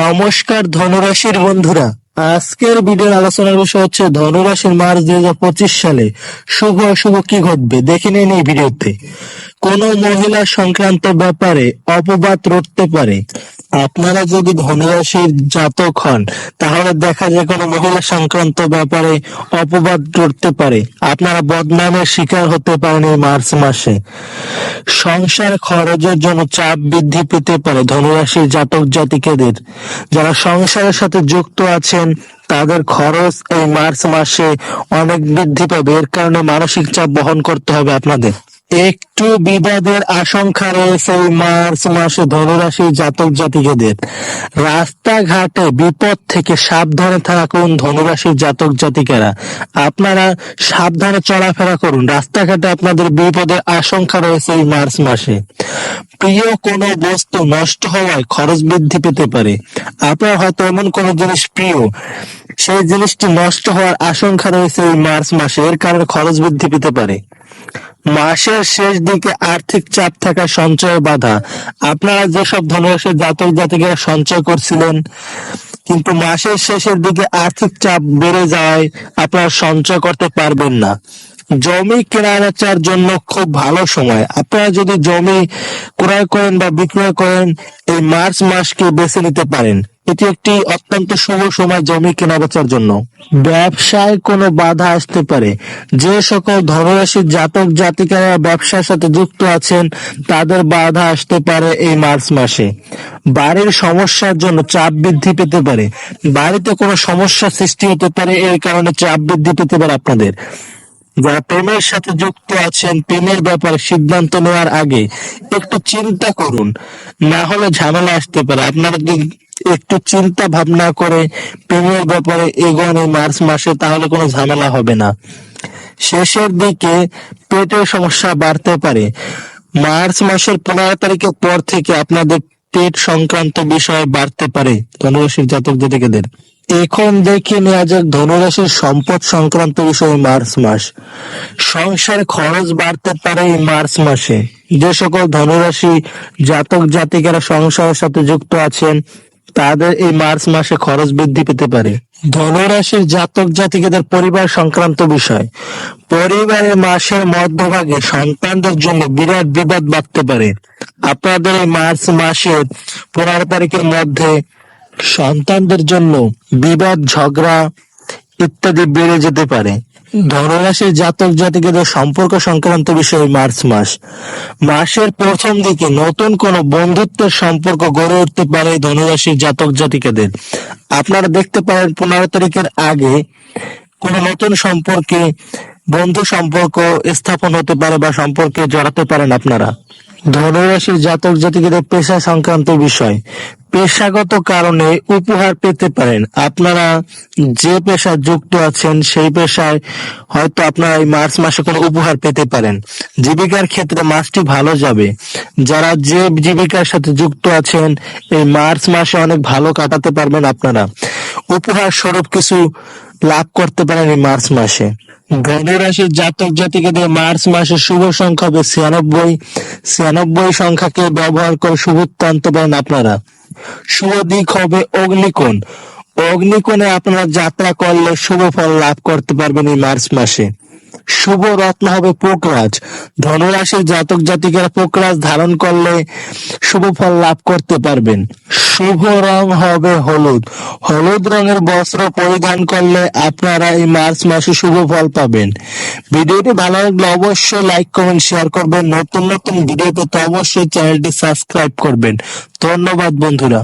নমস্কার ধনুরাশির বন্ধুরা। আজকের ভিডিওর আলোচনার বিষয় হচ্ছে ধনুরাশির মার্চ দুই হাজার পঁচিশ সালে শুভ অশুভ কি ঘটবে? দেখে নিন এই ভিডিওতে। কোন মহিলা সংক্রান্ত ব্যাপারে অপবাদ রটতে পারে। আপনারা যদি ধনুরাশির জাতক হন, তাহলে দেখা যায় কোনো মহিলা সংক্রান্ত ব্যাপারে অপবাদ রটতে পারে। আপনারা বদনামের শিকার হতে পারেন এই মার্চ মাসে। সংসার খরচের জন্য চাপ বৃদ্ধি পেতে পারে ধনুরাশির জাতক জাতিকেদের। যারা সংসারের সাথে যুক্ত আছেন, তাদের খরচ এই মার্চ মাসে অনেক বৃদ্ধি পাবে। এর কারণে মানসিক চাপ বহন করতে হবে আপনাদের। একটু বিবাদের আশঙ্কা রয়েছে মার্চ মাসে ধনুরাশি জাতক জাতিকেদের। রাস্তাঘাটে বিপদ থেকে সাবধানে থাকুন ধনুরাশির জাতক জাতিকেরা। আপনারা সাবধানে চলাফেরা করুন। রাস্তাঘাটে আপনাদের বিপদের আশঙ্কা রয়েছে এই মার্চ মাসে। প্রিয় কোনো বস্তু নষ্ট হওয়ায় খরচ বৃদ্ধি পেতে পারে। আপনার হয়তো এমন কোনো জিনিস প্রিয়, সেই জিনিসটি নষ্ট হওয়ার আশঙ্কা রয়েছে এই মার্চ মাসে। এর কারণে খরচ বৃদ্ধি পেতে পারে। মাসের শেষ দিকে আর্থিক চাপ থাকা সঞ্চয় বাধা। আপনারা যেসব ধনুরাশির জাতক জাতিকেরা সঞ্চয় করছিলেন, কিন্তু মাসের শেষের দিকে আর্থিক চাপ বেড়ে যাওয়ায় আপনারা সঞ্চয় করতে পারবেন না। জমি কেনাবেচার জন্য খুব ভালো সময়। আপনারা যদি জমি ক্রয় করেন বা বিক্রয় করেন, এই মার্চ মাসকে বেছে নিতে পারেন। এটি একটি অত্যন্ত শুভ সময় জমি কেনাবেচার জন্য। ব্যবসায় কোনো বাধা আসতে পারে। যে সকল ধনরাশির জাতক জাতিকারা ব্যবসার সাথে যুক্ত আছেন, তাদের বাধা আসতে পারে এই মার্চ মাসে। বাড়ির সমস্যার জন্য চাপ বৃদ্ধি পেতে পারে। বাড়িতে কোনো সমস্যা সৃষ্টি হতে পারে, এর কারণে চাপ বৃদ্ধি পেতে পারে আপনাদের। যারা প্রেমের সাথে যুক্ত আছেন, প্রেমের ব্যাপারে সিদ্ধান্ত নেওয়ার আগে একটু চিন্তা করুন। না হলে ঝামেলা আসতে পারে। আপনারা যদি একটু চিন্তা ভাবনা করে প্রেমের ব্যাপারে এগোন এই মার্চ মাসে, তাহলে কোনো ঝামেলা হবে না। শেষের দিকে পেটের সমস্যা বাড়তে পারে। মার্চ মাসের পনেরো তারিখের পর থেকে আপনাদের পেট সংক্রান্ত বিষয় বাড়তে পারে ধনুরাশির জাতক জাতিকেদের। এখন দেখে নেওয়া যাক ধনুরাশির সম্পদ সংক্রান্ত বিষয় মার্চ মাস। সংসার খরচ বাড়তে পারে এই মার্চ মাসে। যে সকল ধনুরাশি জাতক জাতিকেরা সংসারের সাথে যুক্ত আছেন তাদের এই মার্চ মাসে খরচ বৃদ্ধি পেতে পারে। ধনুরাশির জাতক জাতিকেদের পরিবার সংক্রান্ত বিষয়। পরিবারের মাসের মধ্যভাগে সন্তানদের জন্য বিরাট বিবাদ বাড়তে পারে। আপনাদের এই মার্চ মাসের পনেরো তারিখের মধ্যে সন্তানদের জন্য বিবাদ, ঝগড়া ইত্যাদি বেড়ে যেতে পারে। ধনুরাশির জাতক জাতিকেদের সম্পর্ক সংক্রান্ত বিষয় মার্চ মাস। মাসের প্রথম দিকে নতুন কোন বন্ধুত্বের সম্পর্ক গড়ে উঠতে পারে ধনুরাশির জাতক জাতিকেদের। আপনারা দেখতে পারেন পনেরো তারিখের আগে কোন নতুন সম্পর্কে বন্ধু সম্পর্ক স্থাপন হতে পারে বা সম্পর্কে জড়াতে পারেন আপনারা। ধনুরাশির জাতক জাতিকেদের পেশা সংক্রান্ত বিষয়। পেশাগত কারণে উপহার পেতে পারেন। আপনারা যে পেশা যুক্ত আছেন, সেই পেশায় হয়তো আপনারা এই মার্চ মাসে কোনো উপহার পেতে পারেন। জীবিকার ক্ষেত্রে মাসটি ভালো যাবে। যারা যে জীবিকার সাথে যুক্ত আছেন, এই মার্চ মাসে অনেক ভালো কাটাতে পারবেন আপনারা। উপহার স্বরূপ কিছু লাভ করতে পারেন এই মার্চ মাসে। ধনুরাশির জাতক জাতিকেদের মার্চ মাসে শুভ সংখ্যা হবে ছিয়ানব্বই। ছিয়ানব্বই সংখ্যাকে ব্যবহার করে শুভত্ব আনতে পারেন আপনারা। শুভ দিক হবে অগ্নিকোণ। অগ্নিকোণে আপনারা যাত্রা করলে শুভ ফল লাভ করতে পারবেন এই মার্চ মাসে। শুভ রত্ন হবে পোকরাজ। ধনুরাশির জাতক জাতিকেরা পোকরাজ ধারণ করলে শুভ ফল লাভ করতে পারবেন। শুভ রং হবে হলুদ। হলুদ রঙের বস্ত্র পরিধান করলে আপনারা এই মার্চ মাসে শুভ ফল পাবেন। ভিডিওটি ভালো লাগলে অবশ্যই লাইক, কমেন্ট, শেয়ার করবেন। নতুন নতুন ভিডিও পেতে অবশ্যই চ্যানেলটি সাবস্ক্রাইব করবেন। ধন্যবাদ বন্ধুরা।